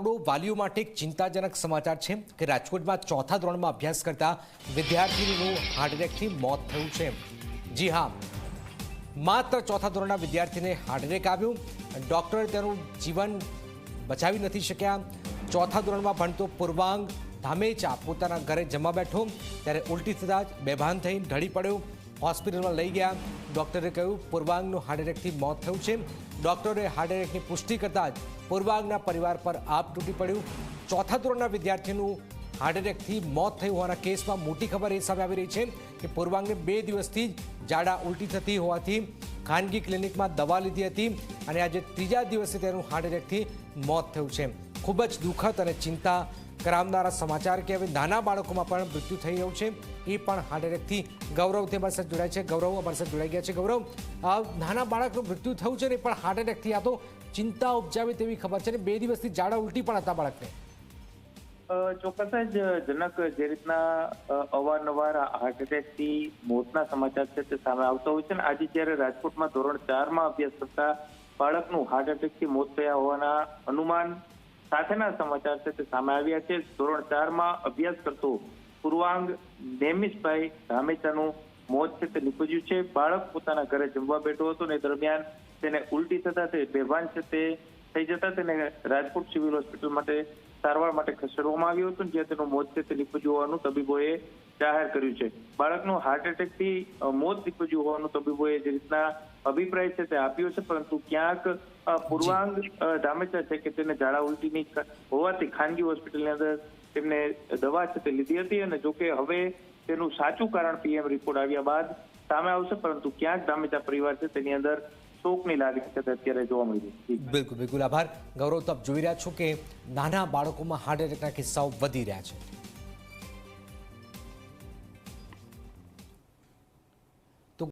કરોડો વાલીઓ માટે એક ચિંતાજનક સમાચાર છે કે રાજકોટમાં ચોથા ધોરણમાં અભ્યાસ કરતા વિદ્યાર્થીનું હાર્ટ મોત થયું છે. જી હા, માત્ર ચોથા ધોરણના વિદ્યાર્થીને હાર્ટ આવ્યું ડૉક્ટરે તેનું જીવન બચાવી નથી શક્યા. ચોથા ધોરણમાં ભણતો પૂર્વાંગ ધામેચા પોતાના ઘરે જમવા બેઠો, ત્યારે ઉલટી થતાં જ બેભાન થઈ ઢળી પડ્યો. હોસ્પિટલમાં લઈ ગયા. ડૉક્ટરે કહ્યું, પૂર્વાંગનું હાર્ટ એટેકથી મોત થયું છે. ડૉક્ટરે હાર્ટ એટેકની પુષ્ટિ કરતાં જ પૂર્વાંગના પરિવાર પર આપ તૂટી પડ્યું. ચોથા ધોરણના વિદ્યાર્થીનું હાર્ટ એટેકથી મોત થયું હોવાના કેસમાં મોટી ખબર એ સામે આવી રહી છે કે પૂર્વાંગને બે દિવસથી જ ઝાડા ઉલટી થતી હોવાથી ખાનગી ક્લિનિકમાં દવા લીધી હતી અને આજે ત્રીજા દિવસે તેનું હાર્ટ એટેકથી મોત થયું છે. ખૂબ જ દુઃખદ અને ચિંતા કરાવનારા સમાચાર કે હવે નાના બાળકોમાં પણ મૃત્યુ થઈ રહ્યું છે. એ પણ હાર્ટ એટેકથી ગૌરવ તે અમારી જોડાય છે. ગૌરવ અમારી જોડાઈ ગયા છે. ગૌરવ નાના બાળકનું મૃત્યુ થયું છે ને પણ હાર્ટ એટેકથી આ તો ચિંતા ઉપજાવે તેવી ખબર છે ને બે દિવસથી ઝાડા ઉલટી પણ હતા બાળકને. ચોક્કસ જ જનક જે રીતના અવારનવાર હાર્ટ એટેકથી મોતના સમાચાર છે તે સામે આવતા હોય છે ને આજે જ્યારે રાજકોટમાં ધોરણ ચારમાં અભ્યાસ કરતા બાળકનું હાર્ટ એટેકથી મોત થયા હોવાના અનુમાન સાથેના સમાચાર છે તે સામે આવ્યા છે. ધોરણ ચારમાં અભ્યાસ કરતો પૂર્વાંગ નેમિશભાઈ ધામેચાનું મોત છે તે નીપજ્યું છે. બાળક પોતાના ઘરે જમવા બેઠો હતો ને દરમિયાન તેને ઉલટી થતા તે બેભાન છે તે થઈ જતા તેને રાજકોટ સિવિલ હોસ્પિટલ માટે સારવાર માટે ખસેડવામાં આવ્યું હતું જ્યાં તેનું મોત છે તે નીપજ્યું હોવાનું તબીબોએ જાહેર કર્યું છે. બાળકનું હાર્ટ એટેકથી મોત નીપજ્યું હોવાનું તબીબોએ જે રીતના અભિપ્રાય છે તે આપ્યો છે પરંતુ ક્યાંક પૂર્વાંગ ધામેચા છે કે તેને ઝાડા ઉલટીની હોવાથી ખાનગી હોસ્પિટલની અંદર તેમને દવા છે તે લીધી હતી અને જોકે હવે તેનું સાચું કારણ પીએમ રિપોર્ટ આવ્યા બાદ સામે આવશે પરંતુ ક્યાંક ધામેચા પરિવાર છે તેની અંદર શોકની લાગણી છે અત્યારે જોવા મળી રહી બિલકુલ બિલકુલ. આભાર. ગૌરવ, તો આપ જોઈ રહ્યા છો કે નાના બાળકોમાં હાર્ટ એટેકના કિસ્સાઓ વધી રહ્યા છે.